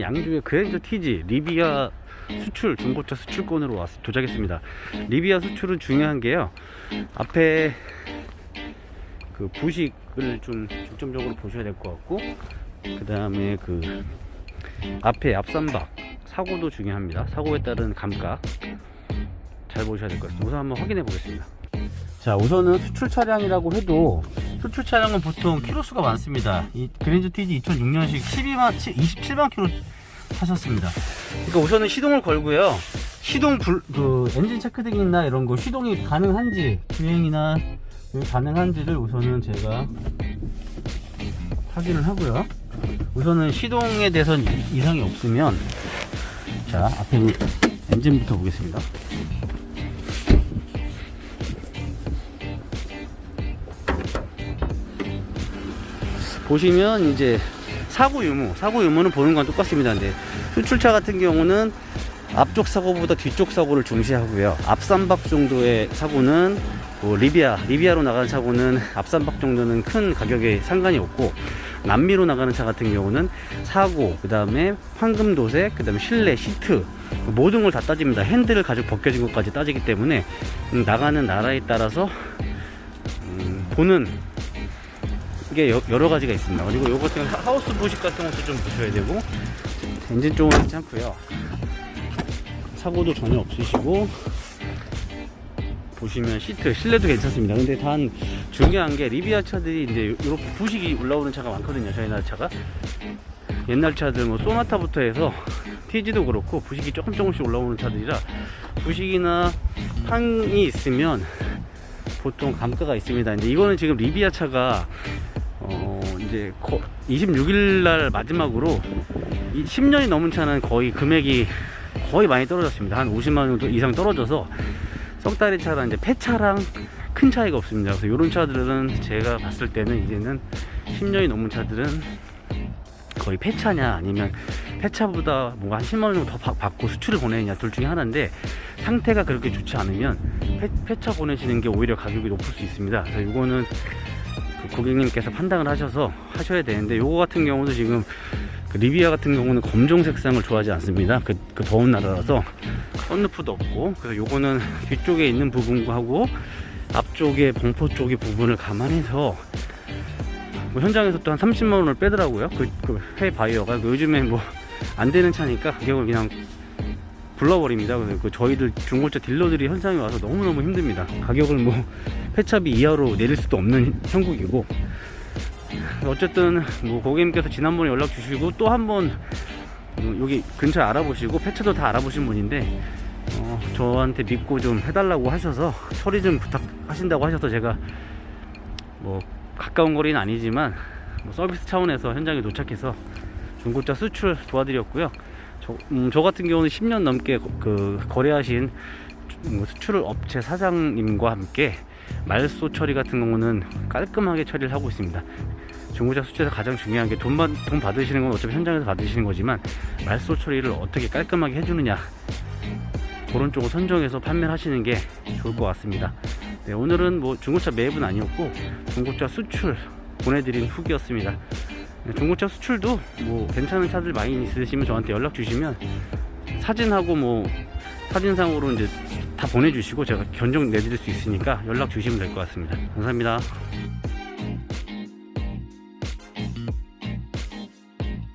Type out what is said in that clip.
양주의 그랜저 TG 리비아 수출 중고차 수출권으로 와서 도착했습니다. 리비아 수출은 중요한 게요. 앞에 그 부식을 좀 중점적으로 보셔야 될 것 같고 그 다음에 그 앞에 앞선박 사고도 중요합니다. 사고에 따른 감가 잘 보셔야 될 것 같습니다. 우선 한번 확인해 보겠습니다. 자 우선은 수출 차량이라고 해도 수출 차량은 보통 키로수가 많습니다. 이 그랜저 TG 2006년식 12만 27만 키로 타셨습니다. 그러니까 우선은 시동을 걸고요. 시동 불, 그 엔진 체크등이나 이런 거 시동이 가능한지 주행이나 가능한지를 우선은 제가 확인을 하고요. 우선은 시동에 대해서는 이- 이상이 없으면 자 앞에 엔진부터 보겠습니다. 보시면 이제 사고 유무, 사고 유무는 보는 건 똑같습니다. 근데 수출차 같은 경우는 앞쪽 사고보다 뒤쪽 사고를 중시하고요. 앞삼박 정도의 사고는 뭐 리비아, 리비아로 나가는 차고는 앞삼박 정도는 큰 가격에 상관이 없고 남미로 나가는 차 같은 경우는 사고, 그 다음에 황금 도색, 그 다음에 실내 시트 모든 걸 다 따집니다. 핸들을 가지고 벗겨진 것까지 따지기 때문에 음, 나가는 나라에 따라서 음, 보는 이게 여, 러 가지가 있습니다. 그리고 요거 같은 하우스 부식 같은 것도 좀 보셔야 되고 엔진 쪽은 괜찮고요. 사고도 전혀 없으시고 보시면 시트 실내도 괜찮습니다. 근데 단 중요한 게 리비아 차들이 이제 이렇게 부식이 올라오는 차가 많거든요. 저희 나라 차가 옛날 차들 뭐 소나타부터 해서 TG도 그렇고 부식이 조금 조금씩 올라오는 차들이라 부식이나 판이 있으면 보통 감가가 있습니다. 근데 이거는 지금 리비아 차가 어 이제 26일 날 마지막으로 이 10년이 넘은 차는 거의 금액이 거의 많이 떨어졌습니다. 한 50만 원 이상 떨어져서 썩다리 차랑 이제 폐차랑 큰 차이가 없습니다. 그래서 이런 차들은 제가 봤을 때는 이제는 10년이 넘은 차들은 거의 폐차냐 아니면 폐차보다 뭐한 10만 원 정도 더 바- 받고 수출을 보내느냐 둘 중에 하나인데 상태가 그렇게 좋지 않으면 폐, 폐차 보내시는 게 오히려 가격이 높을 수 있습니다. 그래서 이거는 그 고객님께서 판단을 하셔서 하셔야 되는데 요거 같은 경우도 지금 그 리비아 같은 경우는 검정 색상을 좋아하지 않습니다. 그, 그 더운 나라라서 썬루프도 없고 그래서 요거는 뒤쪽에 있는 부분하고 앞쪽에 범퍼 쪽의 부분을 감안해서 뭐 현장에서 또 한 30만 원을 빼더라고요. 그, 그 해 바이어가 그 요즘에 뭐 안 되는 차니까 가격을 그냥 불러버립니다. 그래서 그 저희들 중고차 딜러들이 현장에 와서 너무너무 힘듭니다. 가격을 뭐 폐차비 이하로 내릴 수도 없는 형국이고 어쨌든 뭐 고객님께서 지난번에 연락 주시고 또 한번 음, 여기 근처 알아보시고 폐차도 다 알아보신 분인데 어, 저한테 믿고 좀 해달라고 하셔서 처리 좀 부탁하신다고 하셔서 제가 뭐 가까운 거리는 아니지만 뭐 서비스 차원에서 현장에 도착해서 중고차 수출 도와드렸고요. 저, 음, 저 같은 경우는 10년 넘게 거- 그 거래하신 뭐 수출 업체 사장님과 함께 말소 처리 같은 경우는 깔끔하게 처리를 하고 있습니다. 중고차 수출에서 가장 중요한 게 돈 돈 받으시는 건 어차피 현장에서 받으시는 거지만 말소 처리를 어떻게 깔끔하게 해주느냐 그런 쪽을 선정해서 판매를 하시는 게 좋을 것 같습니다. 네, 오늘은 뭐 중고차 매입은 아니었고 중고차 수출 보내드린 후기였습니다. 네, 중고차 수출도 뭐 괜찮은 차들 많이 있으시면 저한테 연락 주시면 사진하고 뭐 사진상으로 이제 다 보내주시고 제가 견적 내드릴 수 있으니까 연락 주시면 될 것 같습니다. 감사합니다.